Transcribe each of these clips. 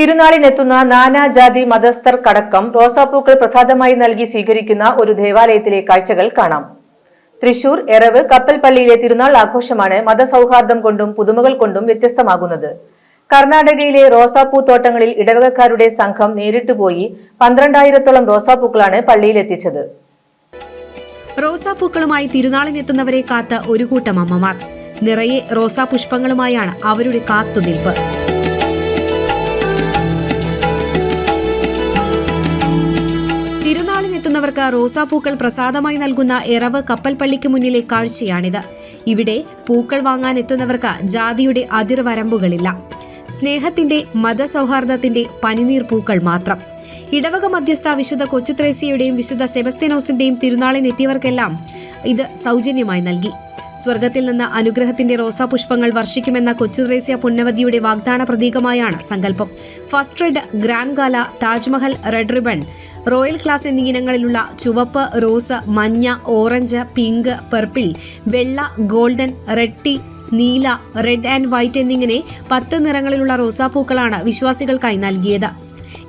തിരുനാളിനെത്തുന്ന നാനാജാതി മതസ്ഥർക്കടക്കം റോസാപ്പൂക്കൾ പ്രസാദമായി നൽകി സ്വീകരിക്കുന്ന ഒരു ദേവാലയത്തിലെ കാഴ്ചകൾ കാണാം. തൃശൂർ എറവ് കപ്പൽപ്പള്ളിയിലെ തിരുനാൾ ആഘോഷമാണ് മതസൗഹാർദ്ദം കൊണ്ടും പുതുമകൾ കൊണ്ടും വ്യത്യസ്തമാകുന്നത്. കർണാടകയിലെ റോസാപ്പൂ തോട്ടങ്ങളിൽ ഇടവകക്കാരുടെ സംഘം നേരിട്ട് പോയി പന്ത്രണ്ടായിരത്തോളം റോസാപ്പൂക്കളാണ് പള്ളിയിലെത്തിച്ചത്. റോസാപ്പൂക്കളുമായി തിരുനാളിനെത്തുന്നവരെ കാത്ത ഒരു കൂട്ടം അമ്മമാർ. നിറയെ റോസാ പുഷ്പങ്ങളുമായാണ് അവരുടെ കാത്തുനിൽപ്പ്. തിരുനാളിനെത്തുന്നവർക്ക് റോസാപ്പൂക്കൾ പ്രസാദമായി നൽകുന്ന എറവ് കപ്പൽപ്പള്ളിക്ക് മുന്നിലെ കാഴ്ചയാണിത്. ഇവിടെ പൂക്കൾ വാങ്ങാൻ എത്തുന്നവർക്ക് ജാതിയുടെ അതിർവരമ്പുകളില്ല. സ്നേഹത്തിന്റെ മതസൗഹാർദ്ദത്തിന്റെ പനിനീർ പൂക്കൾ മാത്രം. ഇടവക മധ്യസ്ഥ വിശുദ്ധ കൊച്ചുത്രേസ്യയുടെയും വിശുദ്ധ സെബസ്ത്യനോസിന്റെയും തിരുനാളിനെത്തിയവർക്കെല്ലാം ഇത് സൗജന്യമായി നൽകി. സ്വർഗത്തിൽ നിന്ന് അനുഗ്രഹത്തിന്റെ റോസാപുഷ്പങ്ങൾ വർഷിക്കുമെന്ന കൊച്ചുത്രേസ്യ പുന്നവതിയുടെ വാഗ്ദാന പ്രതീകമായാണ് സങ്കല്പം. First red grand gala Taj Mahal red ribbon royal class എന്നീ ഇനങ്ങളിലുള്ള ചുവപ്പ് റോസ് മഞ്ഞ ഓറഞ്ച് പിങ്ക് പർപ്പിൾ വെള്ള ഗോൾഡൻ റെഡ് നീല റെഡ് ആൻഡ് വൈറ്റ് എന്നിങ്ങനെ പത്ത് നിറങ്ങളിലുള്ള റോസാപ്പൂക്കളാണ് വിശ്വാസികൾക്കായി നൽകിയത്.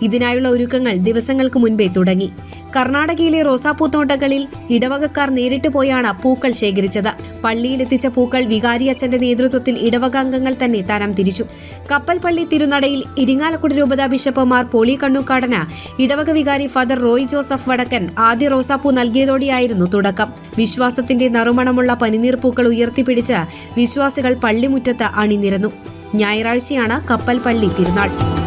ഇതിനായുള്ള ഒരുക്കങ്ങൾ ദിവസങ്ങൾക്ക് മുൻപേ തുടങ്ങി. കർണാടകയിലെ റോസാപ്പൂത്തോട്ടങ്ങളിൽ ഇടവകക്കാർ നേരിട്ട് പോയാണ് പൂക്കൾ ശേഖരിച്ചത്. പള്ളിയിലെത്തിച്ച പൂക്കൾ വികാരി അച്ഛന്റെ നേതൃത്വത്തിൽ ഇടവക അംഗങ്ങൾ തന്നെ തരം തിരിച്ചു. കപ്പൽപ്പള്ളി തിരുനടയിൽ ഇരിങ്ങാലക്കുട രൂപതാ ബിഷപ്പുമാർ പോളി കണ്ണൂക്കാടന് ഇടവക വികാരി ഫാദർ റോയ് ജോസഫ് വടക്കൻ ആദ്യ റോസാപ്പൂ നൽകിയതോടെയായിരുന്നു തുടക്കം. വിശ്വാസത്തിന്റെ നറുമണമുള്ള പനിനീർ പൂക്കൾ ഉയർത്തിപ്പിടിച്ച് വിശ്വാസികൾ പള്ളിമുറ്റത്ത് അണിനിരന്നു. ഞായറാഴ്ചയാണ് കപ്പൽപ്പള്ളി തിരുനാൾ.